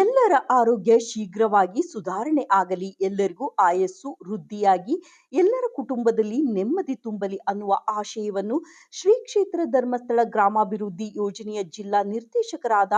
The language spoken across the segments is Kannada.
Indian ಎಲ್ಲರ ಆರೋಗ್ಯ ಶೀಘ್ರವಾಗಿ ಸುಧಾರಣೆ ಆಗಲಿ, ಎಲ್ಲರಿಗೂ ಆಯಸ್ಸು, ವೃದ್ಧಿಯಾಗಿ, ಎಲ್ಲರ ಕುಟುಂಬದಲ್ಲಿ ನೆಮ್ಮದಿ ತುಂಬಲಿ ಅನ್ನುವ ಆಶಯವನ್ನು ಶ್ರೀ ಕ್ಷೇತ್ರ ಧರ್ಮಸ್ಥಳ ಗ್ರಾಮಾಭಿವೃದ್ಧಿ ಯೋಜನೆಯ ಜಿಲ್ಲಾ ನಿರ್ದೇಶಕರಾದ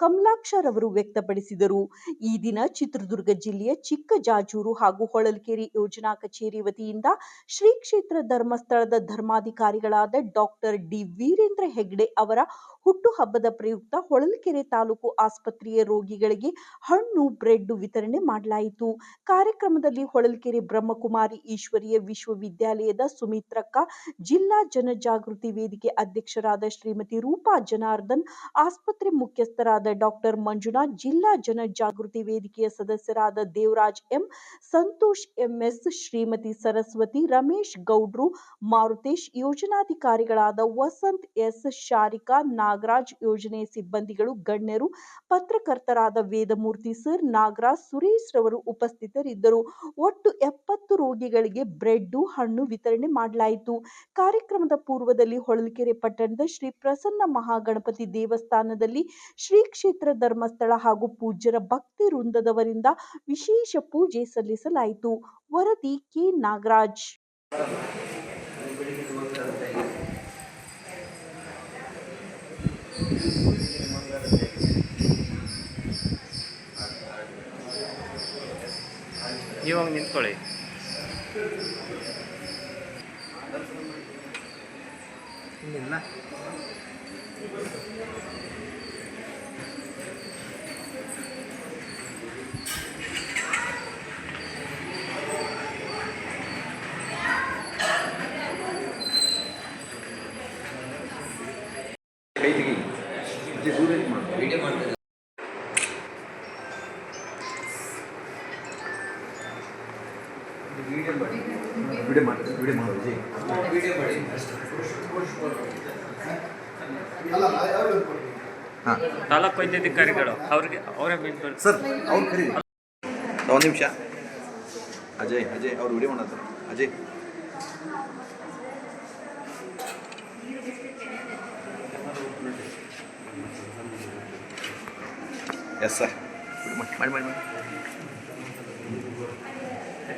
ಕಮಲಾಕ್ಷರವರು ವ್ಯಕ್ತಪಡಿಸಿದರು. ಈ ದಿನ ಚಿತ್ರದುರ್ಗ ಜಿಲ್ಲೆಯ ಚಿಕ್ಕಜಾಜೂರು ಹಾಗೂ ಹೊಳಲ್ಕೆರೆ ಯೋಜನಾ ಕಚೇರಿ ವತಿಯಿಂದ ಶ್ರೀ ಕ್ಷೇತ್ರ ಧರ್ಮಸ್ಥಳದ ಧರ್ಮಾಧಿಕಾರಿಗಳಾದ ಡಾಕ್ಟರ್ ಡಿ. ವೀರೇಂದ್ರ ಹೆಗ್ಡೆ ಅವರ ಹುಟ್ಟುಹಬ್ಬದ ಪ್ರಯುಕ್ತ ಹೊಳಲ್ಕೆರೆ ತಾಲೂಕು ಆಸ್ಪತ್ರೆಯ ರೋಗಿಗಳಿಗೆ ಹಣ್ಣು, ಬ್ರೆಡ್ ವಿತರಣೆ ಮಾಡಲಾಯಿತು. ಕಾರ್ಯಕ್ರಮದಲ್ಲಿ ಹೊಳಲ್ಕೆರೆ ಬ್ರಹ್ಮಕುಮಾರಿ ಈಶ್ವರೀಯ ವಿಶ್ವವಿದ್ಯಾಲಯದ ಸುಮಿತ್ರಕ್ಕ ಜಿಲ್ಲಾ ಜನಜಾಗೃತಿ ವೇದಿಕೆ ಅಧ್ಯಕ್ಷರಾದ ಶ್ರೀಮತಿ ರೂಪಾ ಜನಾರ್ದನ್, ಆಸ್ಪತ್ರೆ ಮುಖ್ಯಸ್ಥರಾದ ಡಾಕ್ಟರ್ ಮಂಜುನಾಥ್, ಜಿಲ್ಲಾ ಜನಜಾಗೃತಿ ವೇದಿಕೆಯ ಸದಸ್ಯರಾದ ದೇವರಾಜ್ ಎಂ, ಸಂತೋಷ್ ಎಂಎಸ್, ಶ್ರೀಮತಿ ಸರಸ್ವತಿ, ರಮೇಶ್ ಗೌಡ್ರು, ಮಾರುತೇಶ್ ಯೋಜನಾಧಿಕಾರಿಗಳಾದ ವಸಂತ್ ಎಸ್, ಶಾರಿಕಾ ನಾಗರಾಜ್ ಯೋಜನೆ ಸಿಬ್ಬಂದಿಗಳು, ಗಣ್ಯರು, ಪತ್ರಕರ್ತರಾದ ವೇದಮೂರ್ತಿ ಸರ್ ನಾಗರಾಜ್ ಸುರೇಶ್ ರವರು ಉಪಸ್ಥಿತರಿದ್ದರು. ಒಟ್ಟು ಎಪ್ಪತ್ತು ರೋಗಿಗಳಿಗೆ ಬ್ರೆಡ್ ಹಣ್ಣು ವಿತರಣೆ ಮಾಡಲಾಯಿತು. ಕಾರ್ಯಕ್ರಮದ ಪೂರ್ವದಲ್ಲಿ ಹೊಳಲ್ಕೆರೆ ಪಟ್ಟಣದ ಶ್ರೀ ಪ್ರಸನ್ನ ಮಹಾಗಣಪತಿ ದೇವಸ್ಥಾನದಲ್ಲಿ ಶ್ರೀ ಕ್ಷೇತ್ರ ಧರ್ಮಸ್ಥಳ ಹಾಗೂ ಪೂಜ್ಯರ ಭಕ್ತಿ ವೃಂದದವರಿಂದ ವಿಶೇಷ ಪೂಜೆ ಸಲ್ಲಿಸಲಾಯಿತು. ವರದಿ ಕೆ. ನಾಗರಾಜ್. ಇವಾಗ ನಿಂತ್ಕೊಳ್ಳಿ ಇಲ್ಲ ಕೈ ತೆಗಿ ಇದು ದೂರ ವಿಡಿಯೋ ಮಾಡಿ. ವಿಡಿಯೋ ಮಾಡು ವಿಡಿಯೋ ಮಾಡಿ. ಹಾಂ. ತಾಲೂಕು ವೈದ್ಯಾಧಿಕಾರಿಗಳು ಅವ್ರಿಗೆ ಅವರೇ ಸರ್ ಅವ್ರು ಕರೀ ಒಂದು ನಿಮಿಷ. ಅಜಯ್ ಅಜಯ್ ಅವ್ರು ವಿಡಿಯೋ ಮಾಡ್ತಾರೆ ಅಜಯ್. ಎಸ್ ಸರ್ ಮಾಡಿ ಮಾಡಿ ಮಾಡಿ. ಓಕೆ